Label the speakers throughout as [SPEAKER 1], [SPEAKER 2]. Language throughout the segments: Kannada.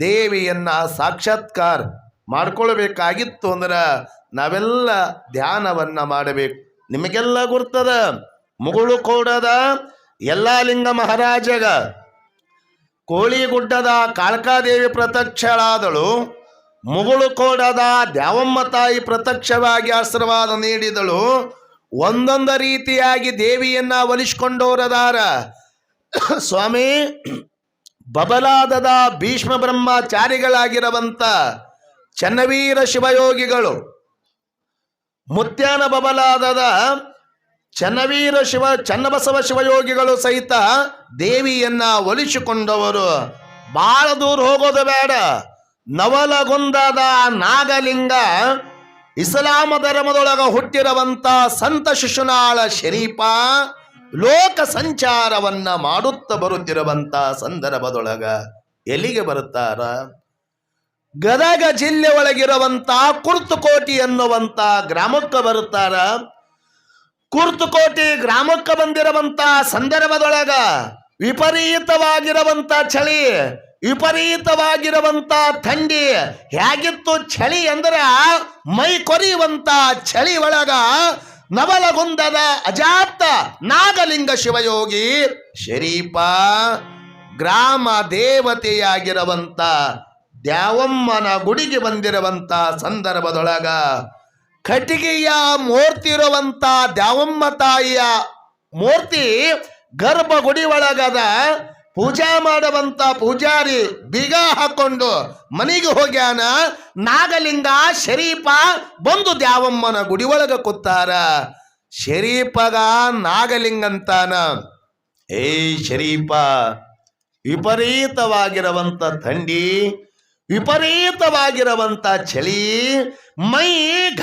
[SPEAKER 1] ದೇವಿಯನ್ನ ಸಾಕ್ಷಾತ್ಕಾರ ಮಾಡ್ಕೊಳ್ಬೇಕಾಗಿತ್ತು ಅಂದ್ರೆ ನಾವೆಲ್ಲ ಧ್ಯಾನವನ್ನ ಮಾಡಬೇಕು. ನಿಮಗೆಲ್ಲ ಗುರ್ತದ? ಮುಗುಳು ಕೋಡದ? ಯಲ್ಲಾಲಿಂಗ ಮಹಾರಾಜಗ. ಕೋಳಿಗುಡ್ಡದ ಕಾಳಕಾದೇವಿ ಪ್ರತ್ಯಕ್ಷಳಾದಳು. ಮುಗುಳು ಕೋಡದ ದ್ಯಾವಮ್ಮ ತಾಯಿ ಪ್ರತ್ಯಕ್ಷವಾಗಿ ಆಶೀರ್ವಾದ ನೀಡಿದಳು. ಒಂದೊಂದು ರೀತಿಯಾಗಿ ದೇವಿಯನ್ನ ಒಲಿಸ್ಕೊಂಡವರದಾರ ಸ್ವಾಮಿ ಬಬಲಾದದ ಭೀಷ್ಮ ಬ್ರಹ್ಮಚಾರಿಗಳಾಗಿರುವಂತ ಚನ್ನವೀರ ಶಿವಯೋಗಿಗಳು, ಮುತ್ಯಾನ ಬಬಲಾದದ ಚನ್ನವೀರ ಶಿವ, ಚನ್ನಬಸವ ಶಿವಯೋಗಿಗಳು ಸಹಿತ ದೇವಿಯನ್ನ ಒಲಿಸಿಕೊಂಡವರು. ಬಹಳ ದೂರ ಹೋಗೋದು ಬೇಡ. ನವಲಗುಂದದ ನಾಗಲಿಂಗ ಇಸ್ಲಾಮ ಧರ್ಮದೊಳಗ ಹುಟ್ಟಿರುವಂತ ಸಂತ ಶಿಶುನಾಳ ಶರೀಫ ಲೋಕ ಸಂಚಾರವನ್ನ ಮಾಡುತ್ತಾ ಬರುತ್ತಿರುವಂತ ಸಂದರ್ಭದೊಳಗ ಎಲ್ಲಿಗೆ ಬರುತ್ತಾರ? ಗದಗ ಜಿಲ್ಲೆ ಒಳಗಿರುವಂತ ಕುರ್ತುಕೋಟಿ ಎನ್ನುವಂತ ಗ್ರಾಮಕ್ಕೆ ಬರುತ್ತಾರ. ಕುರ್ತುಕೋಟಿ ಗ್ರಾಮಕ್ಕೆ ಬಂದಿರುವಂತ ಸಂದರ್ಭದೊಳಗ ವಿಪರೀತವಾಗಿರುವಂತ ಚಳಿ, ವಿಪರೀತವಾಗಿರುವಂತ ಥಂಡಿ, ಹೇಗಿತ್ತು ಚಳಿ ಅಂದ್ರೆ ಮೈ ಕೊರಿಯುವಂತ ಚಳಿ ಒಳಗ ನವಲಗುಂದದ ಅಜಾತ ನಾಗಲಿಂಗ ಶಿವಯೋಗಿ ಶರೀಪ, ಗ್ರಾಮ ದೇವತೆಯಾಗಿರುವಂತ ದ್ಯಾವಮ್ಮನ ಗುಡಿಗೆ ಬಂದಿರುವಂತ ಸಂದರ್ಭದೊಳಗ ಕಟಿಗೆಯ ಮೂರ್ತಿ ಇರುವಂತ ದ್ಯಾವಮ್ಮ ತಾಯಿಯ ಮೂರ್ತಿ ಗರ್ಭಗುಡಿ ಒಳಗದ ಪೂಜಾ ಮಾಡುವಂತ ಪೂಜಾರಿ ಬೀಗ ಹಾಕೊಂಡು ಮನೆಗೆ ಹೋಗ್ಯಾನ. ನಾಗಲಿಂಗ ಶರೀಫ ಬಂದು ದ್ಯಾವಮ್ಮನ ಗುಡಿ ಒಳಗ ಕೂತಾರ. ಶರೀಫಗ ನಾಗಲಿಂಗಂತಾನ ಏ ಶರೀಫ ವಿಪರೀತವಾಗಿರುವಂತ ಥಂಡಿ, ವಿಪರೀತವಾಗಿರುವಂತ ಚಳಿ, ಮೈ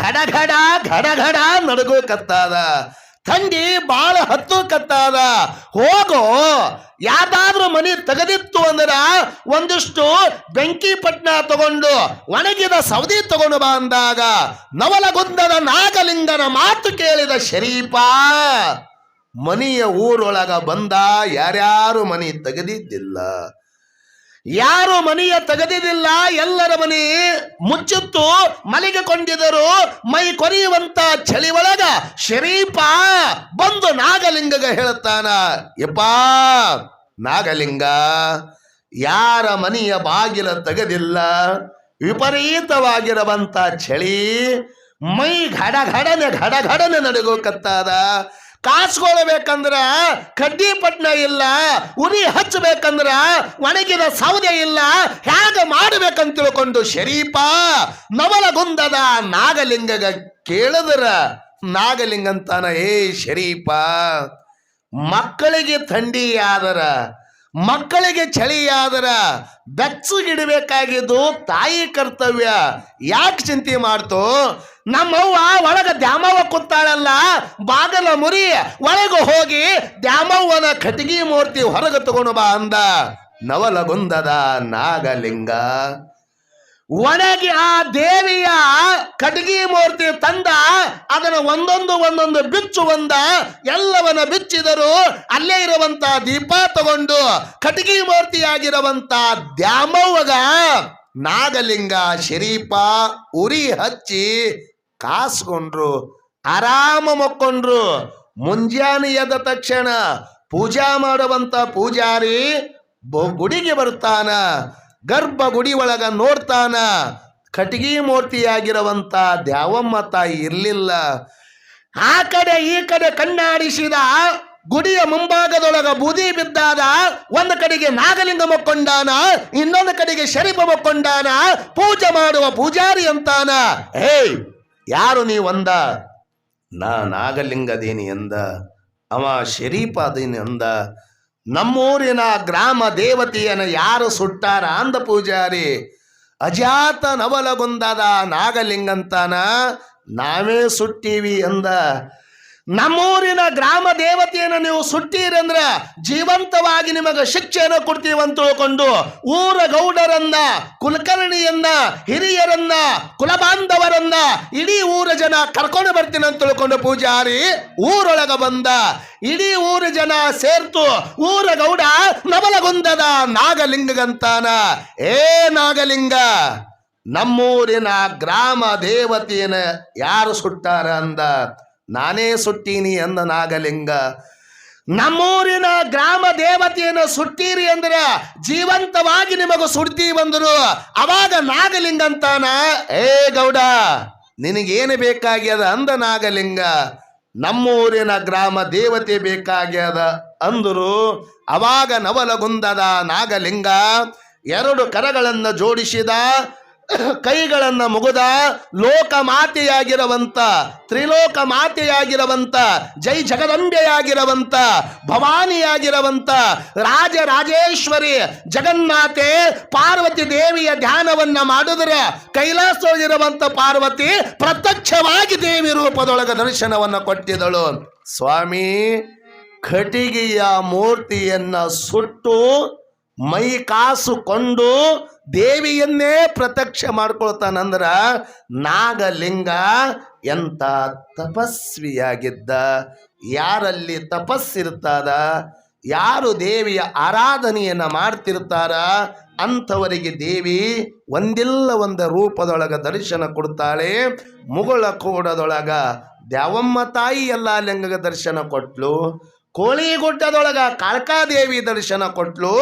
[SPEAKER 1] ಘಡ ಘಡ ಘಡ ಘಡ ನಡುಗೋಕತ್ತಾದ ಥಂಡಿ ಬಾಳ ಹತ್ತು ಕತ್ತಾದ ಹೋಗೋ ಯಾವ್ದಾದ್ರೂ ಮನೆ ತೆಗೆದಿತ್ತು ಅಂದ್ರ ಒಂದಿಷ್ಟು ಬೆಂಕಿ ಪಟ್ನ ತಗೊಂಡು, ಒಣಗಿದ ಸೌದಿ ತಗೊಂಡು ಬಾ ಅಂದಾಗ, ನವಲಗುಂದದ ನಾಗಲಿಂಗನ ಮಾತು ಕೇಳಿದ ಶರೀಫ ಮನಿಯ ಊರೊಳಗ ಬಂದ ಯಾರ್ಯಾರು ಮನೆ ತೆಗೆದಿದ್ದಿಲ್ಲ. ಯಾರು ಮನೆಯ ತಗದಿದಿಲ್ಲ ಎಲ್ಲರ ಮನೆ ಮುಚ್ಚಿತ್ತು ಮಲಗಿಕೊಂಡಿದ್ದರು ಮೈ ಕೊರೆಯುವಂತ ಚಳಿ ಒಳಗ ಶರೀಪ ಬಂದು ನಾಗಲಿಂಗಗ ಹೇಳುತ್ತಾನ, ಯಪ್ಪಾ, ನಾಗಲಿಂಗ, ಯಾರ ಮನೆಯ ಬಾಗಿಲ ತೆಗೆದಿಲ್ಲ, ವಿಪರೀತವಾಗಿರುವಂತ ಚಳಿ, ಮೈ ಘಡ ಘಡನೆ ಘಡ ಘಡನೆ ನಡುಗೋಕತ್ತಾದ ಕಾಸ್ಕೊಳ್ಬೇಕಂದ್ರ ಕಡ್ಡಿ ಪಟ್ನ ಇಲ್ಲ, ಉರಿ ಹಚ್ಚಬೇಕಂದ್ರ ಒಣಗಿದ ಸೌದೆ ಇಲ್ಲ ಹೇಗ ಮಾಡ್ಬೇಕಂತ ತಿಳ್ಕೊಂಡು ಶರೀಫ ನವಲಗುಂದದ ನಾಗಲಿಂಗಗ ಕೇಳಿದ್ರ. ನಾಗಲಿಂಗಂತಾನ, ಏ ಶರೀಫ ಮಕ್ಕಳಿಗೆ ಥಂಡಿ ಆದರ ಮಕ್ಕಳಿಗೆ ಚಳಿ ಆದರ ಬೆಚ್ಚಗಿಡಬೇಕಾಗಿದ್ದು ತಾಯಿ ಕರ್ತವ್ಯ. ಯಾಕೆ ಚಿಂತೆ ಮಾಡ್ತು? ನಮ್ಮವ್ವ ಒಳಗ ದ್ಯಾಮವ್ವ ಕೂತಾಳಲ್ಲ, ಬಾಗಲ ಮುರಿ ಒಳಗೆ ಹೋಗಿ ದ್ಯಾಮವ್ವನ ಕಟಗಿ ಮೂರ್ತಿ ಹೊರಗೆ ತಗೊಂಡು ಬಾ ಅಂದ. ನವಲಗುಂದದ ನಾಗಲಿಂಗ. ಒಣಗಿ ಆ ದೇವಿಯ ಕಟಗಿ ಮೂರ್ತಿ ತಂದ, ಅದನ್ನು ಒಂದೊಂದು ಒಂದೊಂದು ಬಿಚ್ಚು ಒಂದ ಎಲ್ಲವನ್ನ ಬಿಚ್ಚಿದರು ಅಲ್ಲೇ ಇರುವಂತ ದೀಪ ತಗೊಂಡು ಕಟಗಿ ಮೂರ್ತಿಯಾಗಿರುವಂತ ದ್ಯಾಮವ್ವಗ ನಾಗಲಿಂಗ ಶರೀಪ ಉರಿ ಹಚ್ಚಿ ಕಾಸ್ಕೊಂಡ್ರು, ಆರಾಮ ಮಕ್ಕೊಂಡ್ರು. ಮುಂಜಾನೆ ಎದ್ದ ತಕ್ಷಣ ಪೂಜಾ ಮಾಡುವಂತ ಪೂಜಾರಿ ಗುಡಿಗೆ ಬರ್ತಾನ. ಗರ್ಭ ಗುಡಿ ಒಳಗ ನೋಡ್ತಾನ. ಕಟಗಿ ಮೂರ್ತಿಯಾಗಿರುವಂತ ದ್ಯಾವಮ್ಮ ತಾಯಿ ಇರಲಿಲ್ಲ. ಆ ಕಡೆ ಈ ಕಡೆ ಕಣ್ಣಾಡಿಸಿದ ಗುಡಿಯ ಮುಂಭಾಗದೊಳಗ ಬೂದಿ ಬಿದ್ದಾದ ಒಂದು ಕಡೆಗೆ ನಾಗಲಿಂಗ ಮಕ್ಕೊಂಡಾನ, ಇನ್ನೊಂದು ಕಡೆಗೆ ಶರೀಫ ಮಕ್ಕೊಂಡಾನ, ಪೂಜೆ ಮಾಡುವ ಪೂಜಾರಿ ಅಂತಾನ. ಹೇ ಯಾರು ನೀವಂದ ನಾ ನಾಗಲಿಂಗದೇನಿ ಅಂದ. ಅವ ಶರೀಫ ಅದೇನಿ ಅಂದ. ನಮ್ಮೂರಿನ ಗ್ರಾಮ ದೇವತೆಯನ್ನ ಯಾರು ಸುಟ್ಟಾರ ಅಂದ ಪೂಜಾರಿ ಅಜಾತ ನವಲಗುಂದದ ನಾಗಲಿಂಗಂತನ ನಾವೇ ಸುಟ್ಟೀವಿ ಅಂದ ನಮ್ಮೂರಿನ ಗ್ರಾಮ ದೇವತೆಯನ್ನು ನೀವು ಸುಟ್ಟೀರಂದ್ರ ಜೀವಂತವಾಗಿ ನಿಮಗೆ ಶಿಕ್ಷೆಯನ್ನು ಕೊಡ್ತೀವಂತ ತಿಳ್ಕೊಂಡು ಊರ ಗೌಡರನ್ನ ಕುಲಕರ್ಣಿಯನ್ನ, ಹಿರಿಯರನ್ನ, ಕುಲಬಾಂಧವರನ್ನ ಇಡೀ ಊರ ಜನ ಕರ್ಕೊಂಡು ಬರ್ತೀನಿ ಅಂತ ತಿಳ್ಕೊಂಡು ಪೂಜಾರಿ ಊರೊಳಗ ಬಂದ. ಇಡೀ ಊರ ಜನ ಸೇರ್ತು. ಊರ ಗೌಡ ನವಲಗುಂದದ ನಾಗಲಿಂಗಂತಾನ ಏ ನಾಗಲಿಂಗ, ನಮ್ಮೂರಿನ ಗ್ರಾಮ ದೇವತೆಯನ್ನ ಯಾರು ಸುಟ್ಟಾರ ಅಂದ? ನಾನೇ ಸುಟ್ಟೀನಿ ಅಂದ ನಾಗಲಿಂಗ. ನಮ್ಮೂರಿನ ಗ್ರಾಮ ದೇವತೆಯನ್ನು ಸುಟ್ಟೀರಿ ಅಂದ್ರೆ ಜೀವಂತವಾಗಿ ನಿಮಗೂ ಸುಡ್ತಿ ಬಂದರು. ಅವಾಗ ನಾಗಲಿಂಗ ಅಂತಾನ ಏ ಗೌಡ, ನಿನಗೇನು ಬೇಕಾಗ್ಯದ? ಅಂದ ನಾಗಲಿಂಗ. ನಮ್ಮೂರಿನ ಗ್ರಾಮ ದೇವತೆ ಬೇಕಾಗ್ಯದ ಅಂದರು. ಅವಾಗ ನವಲಗುಂದದ ನಾಗಲಿಂಗ ಎರಡು ಕರಗಳನ್ನು ಜೋಡಿಸಿದ. ಕೈಗಳನ್ನ ಮುಗುದ ಲೋಕ ಮಾತೆಯಾಗಿರವಂತ ತ್ರಿಲೋಕ ಮಾತೆಯಾಗಿರವಂತ ಜೈ ಜಗದಂಬೆಯಾಗಿರವಂತ, ಭವಾನಿಯಾಗಿರವಂತ ರಾಜರಾಜೇಶ್ವರಿ ಜಗನ್ಮಾತೆ ಪಾರ್ವತಿ ದೇವಿಯ ಧ್ಯಾನವನ್ನ ಮಾಡಿದ್ರೆ ಕೈಲಾಸದೊಳಗಿರುವಂತ ಪಾರ್ವತಿ ಪ್ರತ್ಯಕ್ಷವಾಗಿ ದೇವಿ ರೂಪದೊಳಗ ದರ್ಶನವನ್ನ ಕೊಟ್ಟಿದಳು. ಸ್ವಾಮಿ ಕಟಿಗೆಯ ಮೂರ್ತಿಯನ್ನ ಸುಟ್ಟು ಮೈ ಕಾಸು ಕೊಂಡು ದೇವಿಯನ್ನೇ ಪ್ರತ್ಯಕ್ಷ ಮಾಡ್ಕೊಳ್ತಾನಂದ್ರ ನಾಗಲಿಂಗ ಎಂತ ತಪಸ್ವಿಯಾಗಿದ್ದ. ಯಾರಲ್ಲಿ ತಪಸ್ಸಿರ್ತಾರ ಯಾರು ದೇವಿಯ ಆರಾಧನೆಯನ್ನು ಮಾಡ್ತಿರ್ತಾರ ಅಂಥವರಿಗೆ ದೇವಿ ಒಂದಿಲ್ಲ ಒಂದು ರೂಪದೊಳಗ ದರ್ಶನ ಕೊಡ್ತಾಳೆ. ಮುಗುಳ ಕೂಡದೊಳಗ ದ್ಯಾವಮ್ಮ ತಾಯಿ ಎಲ್ಲ ಲಿಂಗಗ ದರ್ಶನ ಕೊಟ್ಲು. ಕೋಳಿಗುಡ್ಡದೊಳಗ ಕಾಳಕಾದೇವಿ ದರ್ಶನ ಕೊಟ್ಲು,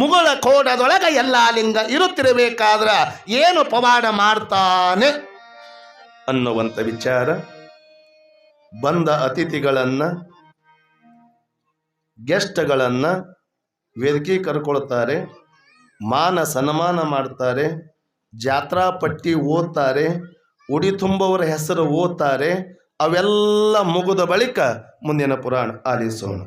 [SPEAKER 1] ಮುಗುಳ ಕೋಡದೊಳಗ ಎಲ್ಲ ಲಿಂಗ ಇರುತ್ತಿರಬೇಕಾದ್ರ ಏನು ಪವಾಡ ಮಾಡ್ತಾನೆ? ಅನ್ನುವಂಥ ವಿಚಾರ ಬಂದ ಅತಿಥಿಗಳನ್ನ, ಗೆಸ್ಟ್ಗಳನ್ನ ವೇದಿಕೆ ಕರ್ಕೊಳ್ತಾರೆ, ಮಾನ ಸನ್ಮಾನ ಮಾಡ್ತಾರೆ, ಜಾತ್ರಾ ಪಟ್ಟಿ ಓದ್ತಾರೆ, ಉಡಿ ತುಂಬವರ ಹೆಸರು ಓದ್ತಾರೆ ಅವೆಲ್ಲ ಮುಗಿದ ಬಳಿಕ ಮುಂದಿನ ಪುರಾಣ ಆಲಿಸೋಣ.